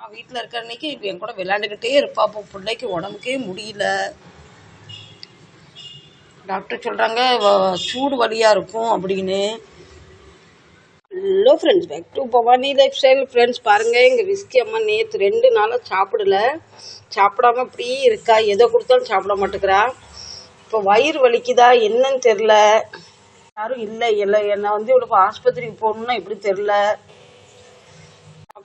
நான் வீட்டில் இருக்கிற அன்னைக்கு என் கூட விளையாண்டுக்கிட்டே இருப்பா. இப்போ பிள்ளைக்கு உடம்புக்கே முடியல. டாக்டர் சொல்கிறாங்க சூடு வலியாக இருக்கும் அப்படின்னு. Hello friends back to Bhavani lifestyle friends பாருங்கள் எங்கள் விஸ்கி அம்மா நேற்று ரெண்டு நாளாக சாப்பிடல. சாப்பிடாம அப்படியே இருக்கா. எதை கொடுத்தாலும் சாப்பிட மாட்டேங்கிறா. இப்போ வயிறு வலிக்குதா என்னன்னு தெரில யாரும் இல்லை இல்லை. என்னை வந்து இவ்வளோ ஆஸ்பத்திரிக்கு போகணுன்னா எப்படி தெரில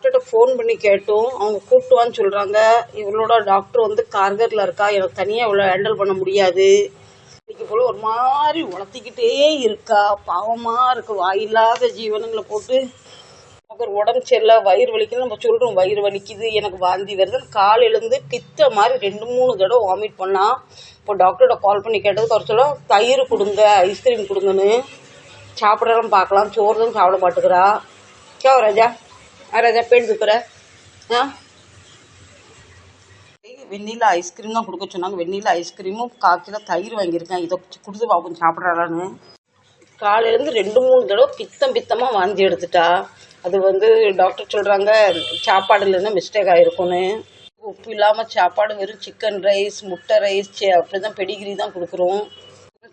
டாக்டர்கிட்ட ஃபோன் பண்ணி கேட்டோம். அவங்க கூப்பிட்டுவான்னு சொல்கிறாங்க இவளோட டாக்டர் வந்து கார்கரில் இருக்கா? எனக்கு தனியாக இவ்வளோ ஹேண்டில் பண்ண முடியாது. இன்னைக்கு போல ஒரு மாதிரி உளர்த்திக்கிட்டே இருக்கா. பாவமாக இருக்கு. வாயில்லாத ஜீவனங்களை போட்டு நமக்கு ஒரு உடம்பு சரியில்லை. வயிறு வலிக்குது நம்ம சொல்கிறோம் வயிறு வலிக்குது. எனக்கு வாந்தி வருதுன்னு காலையிலேருந்து பித்த மாதிரி ரெண்டு மூணு தடவை வாமிட் பண்ணால் இப்போ டாக்டர்கிட்ட கால் பண்ணி கேட்டதுக்கு அவர் சொல்ல தயிர் கொடுங்க ஐஸ்கிரீம் கொடுங்கன்னு. சாப்பிட்றலாம் பார்க்கலாம். சோறு தான் சாப்பிட மாட்டேங்கிறா கே ராஜா. ராஜா பேர் துப்புற ஆ? வெண்ணிலா ஐஸ்கிரீம் தான் கொடுக்க சொன்னாங்க. வெண்ணிலா ஐஸ்கிரீமும் கால் கிலோ தயிர் வாங்கியிருக்கேன். இதை கொடுத்து பார்ப்போம் சாப்பிட்றாளான்னு. காலையிலேருந்து ரெண்டு மூணு தடவை பித்தம் பித்தமாக வாந்தி எடுத்துட்டா. அது வந்து டாக்டர் சொல்கிறாங்க சாப்பாடுல இருந்து மிஸ்டேக் ஆகிருக்குன்னு உப்பு இல்லாமல் சாப்பாடு வெறும் சிக்கன் ரைஸ் முட்டை ரைஸ் அப்படி தான் பெடிகிரி தான் கொடுக்குறோம்.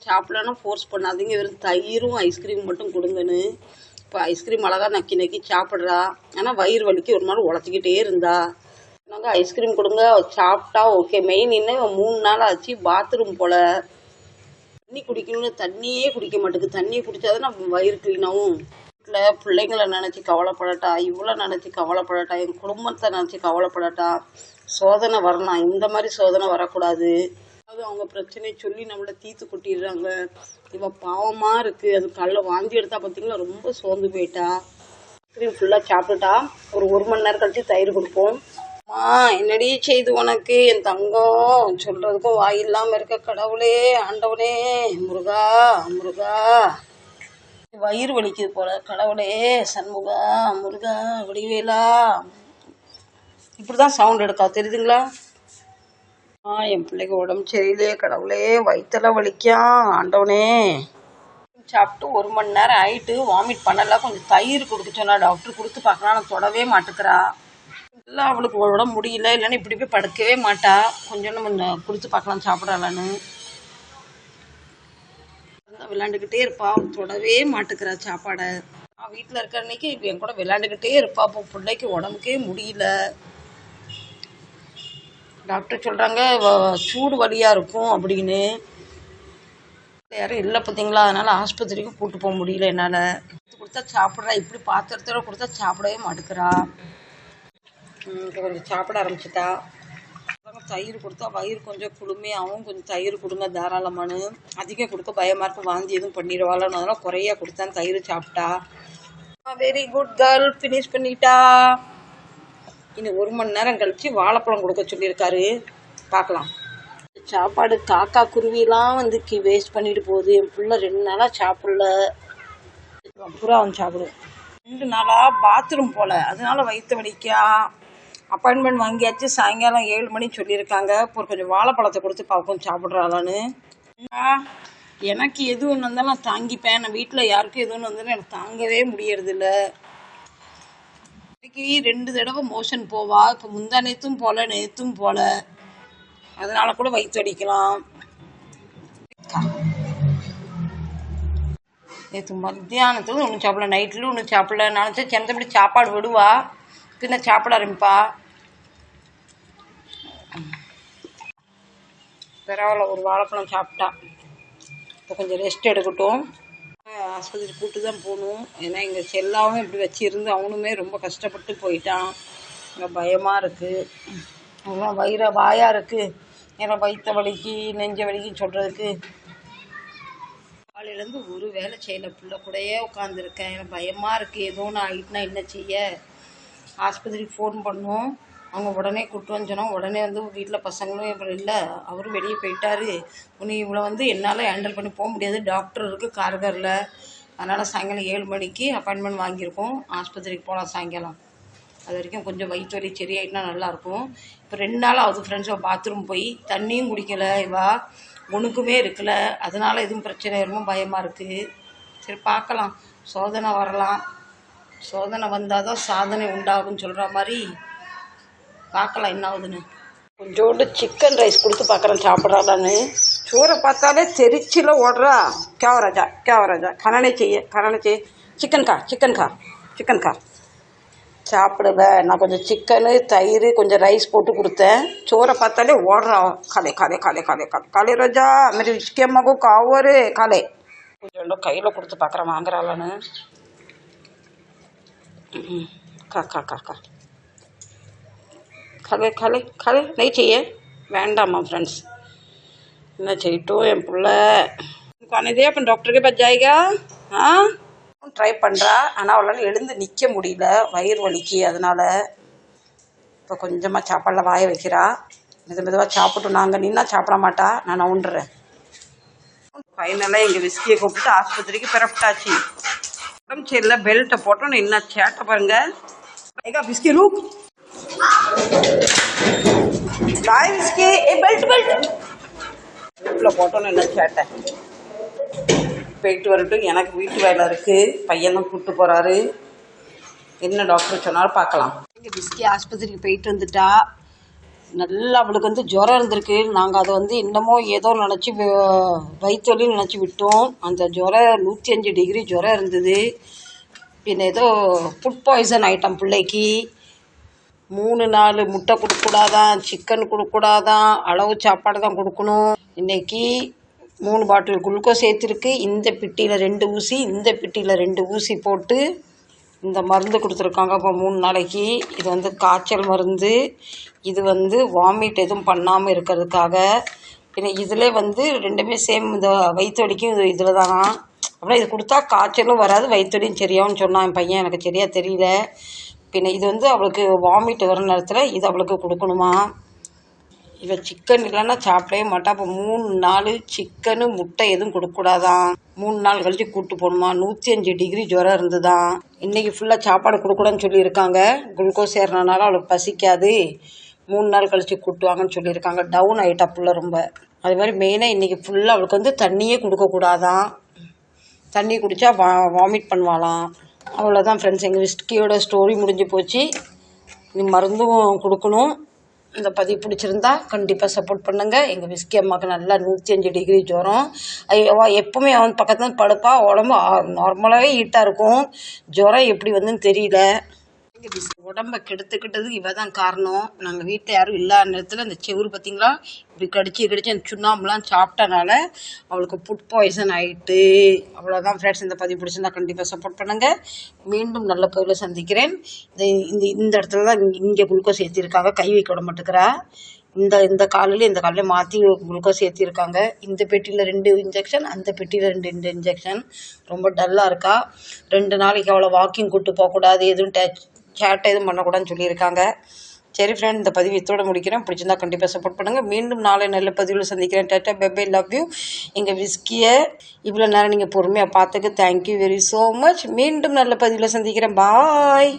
சாப்பிடலன்னா ஃபோர்ஸ் பண்ணாதீங்க. வெறும் தயிரும் ஐஸ்கிரீம் மட்டும் கொடுங்கன்னு. இப்போ ஐஸ்கிரீம் அழகா நக்கி நக்கி சாப்பிட்றா. ஆனால் வயிறு வலிக்கு ஒரு மாதிரி உழைச்சிக்கிட்டே இருந்தா. நாங்கள் ஐஸ்கிரீம் கொடுங்க சாப்பிட்டா ஓகே மெயின் இன்னும் மூணு நாள் ஆச்சு பாத்ரூம் போல. தண்ணி குடிக்கணும்னு தண்ணியே குடிக்க மாட்டேங்குது தண்ணியை குடிச்சாதான் நம்ம வயிறு க்ளீனாகும் வீட்டில் பிள்ளைங்கள நினச்சி கவலைப்படட்டா. இவ்வளோ நினச்சி கவலைப்படட்டா. என் குடும்பத்தை நினச்சி கவலைப்படட்டா. சோதனை வரலாம் இந்த மாதிரி சோதனை வரக்கூடாது. அது அவங்க பிரச்சனையை சொல்லி நம்மளை தீத்து கொட்டிடுறாங்க. இவ பாவமாக இருக்குது அது கல்ல வாந்தி எடுத்தா பார்த்தீங்களா ரொம்ப சோர்ந்து போயிட்டா. ஐஸ்கிரீம் ஃபுல்லாக சாப்பிட்டுட்டா. ஒரு ஒரு மணி நேரம் கழிச்சு தயிர் கொடுப்போம். அம்மா என்னடி செய்து உனக்கு? என் தங்கம். சொல்றதுக்கும் வாய் இல்லாம இருக்க கடவுளே ஆண்டவனே முருகா முருகா. வயிறு வலிக்குது போல. கடவுளே சண்முகா முருகா வடிவேலா. இப்படிதான் சவுண்ட் எடுக்கா. தெரியுதுங்களா? என் பிள்ளைக்கு உடம்பு சரியில்லையே கடவுளே வயிற்றெல்லாம் வலிக்கான் ஆண்டவனே. சாப்பிட்டு ஒரு மணி நேரம் ஆயிட்டு வாமிட் பண்ணல கொஞ்சம் தயிர் கொடுக்க சொன்னா டாக்டர் கொடுத்து பார்க்கலாம் நான் தொடவே மாட்டேங்கிறா. இல்லை அவளுக்கு உடம்பு முடியல இல்லைன்னா இப்படி போய் படுக்கவே மாட்டா. கொஞ்சம் நம்ம கொடுத்து பார்க்கலாம் சாப்பிடலான்னு விளாண்டுக்கிட்டே இருப்பா அவள் தொடவே மாட்டேங்கிறா சாப்பாடை. நான் வீட்டில் இருக்கிற அன்னைக்கு என் கூட விளாண்டுக்கிட்டே இருப்பா இப்போ பிள்ளைக்கு உடம்புக்கே முடியல. டாக்டர் சொல்கிறாங்க சூடு வலியாக இருக்கும் அப்படின்னு. யாரும் இல்லை பார்த்தீங்களா அதனால் ஆஸ்பத்திரிக்கும் கூட்டு போக முடியல என்னால். கொடுத்தா சாப்பிட்றா இப்படி பாத்திரத்தோட கொடுத்தா சாப்பிடவே மாட்டேங்கிறா. கொஞ்சம் சாப்பிட ஆரம்பிச்சிட்டா. அப்புறம் தயிர் கொடுத்தா வயிறு கொஞ்சம் குளுமையாகவும் கொஞ்சம் தயிர் கொடுங்க தாராளமானு அதிகம் கொடுக்க பயமாக இருக்கும் வாந்தி எதுவும் பண்ணிடுவாளன்னு. அதெல்லாம் குறையா கொடுத்தா தயிர் சாப்பிட்டா. வெரி குட் கேர்ள் ஃபினிஷ் பண்ணிட்டா. இனி ஒரு மணி நேரம் கழிச்சு வாழைப்பழம் கொடுக்க சொல்லியிருக்காரு. பார்க்கலாம். சாப்பாடு காக்கா குருவிலாம் வந்து கி வேஸ்ட் பண்ணிட்டு போகுது. என் பிள்ளை ரெண்டு நாளாக சாப்பிடல. புறா வந்து சாப்பிடும் ரெண்டு நாளாக பாத்ரூம் போல. அதனால வயிற்று வலிக்கா. அப்பாயின்மெண்ட் வாங்கியாச்சு. சாயங்காலம் ஏழு மணி சொல்லியிருக்காங்க. இப்போ கொஞ்சம் வாழைப்பழத்தை கொடுத்து பார்ப்போம் சாப்பிட்றாளான்னு. எனக்கு எது ஒன்று வந்தாலும் நான் தாங்கிப்பேன். நான் வீட்டில் யாருக்கும் எது ஒன்று வந்தாலும் எனக்கு தாங்கவே முடியறதில்ல. இன்னைக்கு ரெண்டு தடவை மோஷன் போவா. இப்போ முந்தா நேத்தும் போல நேத்தும் போல. அதனால கூட வயிற்று அடிக்கலாம். நேற்று மத்தியானத்துல ஒன்றும் சாப்பிடல நைட்டில் ஒன்றும் சாப்பிடல. நினச்சா செந்தப்படி சாப்பாடு விடுவா. பின்ன சாப்பிட ஆரம்பிப்பா. பரவாயில்ல ஒரு வாழைப்பழம் சாப்பிட்டா. இப்போ கொஞ்சம் ரெஸ்ட் எடுக்கட்டும். ஆஸ்பத்திரி கூட்டு தான் போகணும். ஏன்னா எங்கள் செல்லாவும் இப்படி வச்சிருந்து அவனுமே ரொம்ப கஷ்டப்பட்டு போயிட்டான். இங்கே பயமாக இருக்குது அவன் வயிற வாயாக இருக்குது ஏன்னா வயிற்ற வலிக்கு நெஞ்ச வலிக்குன்னு சொல்கிறதுக்கு காலையிலேருந்து ஒரு வேலை செய்யலை. பிள்ளை கூடயே உட்காந்துருக்கேன் எனக்கு பயமாக இருக்குது ஏதோ ஒன்று ஆகிட்டுனா என்ன செய்ய? ஆஸ்பத்திரிக்கு ஃபோன் பண்ணோம் அவங்க உடனே கூப்பிட்டு வந்து உடனே வந்து வீட்டில் பசங்களும் அப்புறம் இல்லை. அவரும் வெளியே போயிட்டாரு. உன்னை இவ்வளோ வந்து என்னால் ஹேண்டில் பண்ணி போக முடியாது. டாக்டர் இருக்குது கார்கரில் அதனால் சாயங்காலம் ஏழு மணிக்கு அப்பாயின்மெண்ட் வாங்கியிருக்கோம். ஆஸ்பத்திரிக்கு போகலாம் சாயங்காலம். அது வரைக்கும் கொஞ்சம் வயிற்று வலி சரியாயிட்டுனா நல்லாயிருக்கும் இப்போ ரெண்டு நாள் ஆகுது ஃப்ரெண்ட்ஸோ பாத்ரூம் போய். தண்ணியும் குடிக்கலை இவா. ஒணுக்குமே இருக்கலை. அதனால் எதுவும் பிரச்சனை வருமோ பயமாக இருக்குது சரி பார்க்கலாம். சோதனை வரலாம். சோதனை வந்தால் தான் சாதனை உண்டாகும்னு சொல்கிற மாதிரி பார்க்கலாம் என்ன ஆகுதுன்னு. கொஞ்சோண்டு சிக்கன் ரைஸ் கொடுத்து பார்க்குறேன் சாப்பிட்றாளான்னு. சூரை பார்த்தாலே தெரிச்சியில் ஓடுறா. கேவராஜா கேவராஜா கணனை செய்ய கணனை செய்ய. சிக்கன் கா சிக்கன் கா சிக்கன் கா. சாப்பிடல. நான் கொஞ்சம் சிக்கனு தயிர் கொஞ்சம் ரைஸ் போட்டு கொடுத்தேன். சோறை பார்த்தாலே ஓடுறா காலே காலே காலே காலே காலே. காலே ரோஜா மாரி முக்கியமாகும் காவரு காலே. கொஞ்சம் கையில் கொடுத்து பார்க்குறேன் வாங்குறாளான்னு. கா கா கா கா खाले खाले खाले नहीं चाहिए வேண்டாம்மா ஃப்ரெண்ட்ஸ் என்ன செய்யட்டும் என் புள்ள உட்காந்ததே அப்போ டாக்டருக்கு पास जाएगा ஆ ட்ரை பண்ணுறா ஆனால் அவளால் எழுந்து நிற்க முடியல வயிறு வலிக்கு அதனால் இப்போ கொஞ்சமாக சாப்பாடில் வாய வைக்கிறா மெது மெதுவாக சாப்பிட்டு நாங்கள் நின்னா சாப்பிட மாட்டா நான் நவுண்டுறேன் ஃபைனலாக எங்கள் விஸ்கியை கூப்பிட்டு ஆஸ்பத்திரிக்கு பிறப்பிட்டாச்சு உடம்பு சரியில்லை பெல்ட்டை போட்டோம் என்ன சேட்டை பாருங்க. ஏகா விஸ்கி ரூக். பாய் விஸ்கி. ஏ பெல்ட் பெல்ட் வீட்டில் போட்டோன்னு என்ன சேட்டை? போயிட்டு வரட்டும் எனக்கு வீட்டு வேலை இருக்குது பையன் தான் கூப்பிட்டு போகிறாரு என்ன டாக்டர் சொன்னாலும் பார்க்கலாம். இங்கே விஸ்கி ஆஸ்பத்திரிக்கு போயிட்டு வந்துட்டா. நல்லா அவளுக்கு வந்து ஜுரம் இருந்திருக்கு. நாங்கள் அதை வந்து என்னமோ ஏதோ நினச்சி வயிற்றுவலின்னு நினச்சி விட்டோம். அந்த ஜுரம் நூற்றி அஞ்சு டிகிரி ஜுரம் இருந்தது. பின்ன ஏதோ ஃபுட் பாய்சன் ஐட்டம் பிள்ளைக்கு. மூணு நாலு முட்டை கொடுக்கக்கூடாதான் சிக்கன் கொடுக்கக்கூடாதான் அளவு சாப்பாடு தான் கொடுக்கணும். இன்றைக்கி மூணு பாட்டில் குளுக்கோஸ் சேர்த்துருக்கு. இந்த பிட்டியில் ரெண்டு ஊசி இந்த பிட்டியில் ரெண்டு ஊசி போட்டு இந்த மருந்து கொடுத்துருக்காங்க இப்போ மூணு நாளைக்கு. இது வந்து காய்ச்சல் மருந்து. இது வந்து வாமிட் எதுவும் பண்ணாமல் இருக்கிறதுக்காக. பின்ன இதில் வந்து ரெண்டுமே சேம் இந்த வயிற்றுவலிக்கும் இது இதில் தான் அப்படின்னா இது கொடுத்தா காய்ச்சலும் வராது வயிற்றுவலியும் சரியாகும்னு சொன்னான் என் பையன். எனக்கு சரியாக தெரியல. பின்ன இது வந்து அவளுக்கு வாமிட் வர நேரத்தில் இது அவளுக்கு கொடுக்கணுமா? இவன் சிக்கன் இல்லைன்னா சாப்பிடவே மாட்டான் அப்போ மூணு நாள் சிக்கனு முட்டை எதுவும் கொடுக்கக்கூடாதான் மூணு நாள் கழிச்சு கூப்பிட்டு போகணுமா? நூற்றி அஞ்சு டிகிரி ஜுரம் இருந்துதான் இன்றைக்கி ஃபுல்லாக சாப்பாடு கொடுக்கூடாதுன்னு சொல்லியிருக்காங்க. குளுக்கோஸ் ஏறினால அவளுக்கு பசிக்காது. மூணு நாள் கழிச்சு கூட்டுவாங்கன்னு சொல்லியிருக்காங்க. டவுன் ஆகிட்டா புள்ள ரொம்ப. அது மாதிரி மெயினாக இன்றைக்கி ஃபுல்லாக அவளுக்கு வந்து தண்ணியே கொடுக்கக்கூடாதான் தண்ணி குடித்தா வா வாமிட் பண்ணுவாளாம் அவ்வளோதான் ஃப்ரெண்ட்ஸ் எங்கள் விஸ்கியோட ஸ்டோரி முடிஞ்சு போச்சு. நீ மருந்தும் கொடுக்கணும். இந்த பதிவு பிடிச்சிருந்தா கண்டிப்பாக சப்போர்ட் பண்ணுங்கள் எங்கள் விஸ்கி அம்மாவுக்கு நல்லா நூற்றி அஞ்சு டிகிரி ஜுரம். எப்போவுமே அவ அவன் பக்கத்தில் படுப்பா உடம்பு நார்மலாகவே ஹீட்டாக இருக்கும். ஜுரம் எப்படி வந்துன்னு தெரியல. உடம்ப கெடுத்துக்கிட்டது இவ தான் காரணம். நாங்கள் வீட்டில் யாரும் இல்லாத நேரத்தில் அந்த செவுறு பார்த்திங்களா இப்படி கடிச்சு கடிச்சு அந்த சுண்ணாம்புலாம் சாப்பிட்டனால அவளுக்கு ஃபுட் பாய்சன் ஆயிட்டு. அவ்வளோதான் ஃப்ரெண்ட்ஸ் இந்த பதிவு பிடிச்சிருந்தா கண்டிப்பாக சப்போர்ட் பண்ணுங்கள் மீண்டும் நல்ல பதிவில் சந்திக்கிறேன். இந்த இந்த இந்த இடத்துல தான் இங்கே இங்கே குளுக்கோஸ் ஏற்றிருக்காங்க கை வைக்க விட மாட்டேங்கிறா. இந்த இந்த காலையில் இந்த காலையில் மாற்றி குளுக்கோஸ் ஏற்றிருக்காங்க இந்த பெட்டியில் ரெண்டு இன்ஜெக்ஷன் அந்த பெட்டியில் ரெண்டு ரெண்டு இன்ஜெக்ஷன் ரொம்ப டல்லாக இருக்கா? ரெண்டு நாளைக்கு அவ்வளோ வாக்கிங் கூட்டு போகக்கூடாது எதுவும் டச் சேட்டை எதுவும் பண்ணக்கூடாதுன்னு சொல்லியிருக்காங்க. சரி ஃப்ரெண்ட் இந்த பதிவு இத்தோடு முடிக்கிறேன். பிடிச்சிருந்தா கண்டிப்பாக சப்போர்ட் பண்ணுங்கள் மீண்டும் நாளை நல்ல பதிவில் சந்திக்கிறேன். டேட்டா பெபே லவ் யூ எங்கள் விஸ்கியை இவ்வளோ நேரம் நீங்கள் பொறுமையாக பார்த்துக்கு. தேங்க்யூ வெரி ஸோ மச் மீண்டும் நல்ல பதிவில் சந்திக்கிறேன். பாய்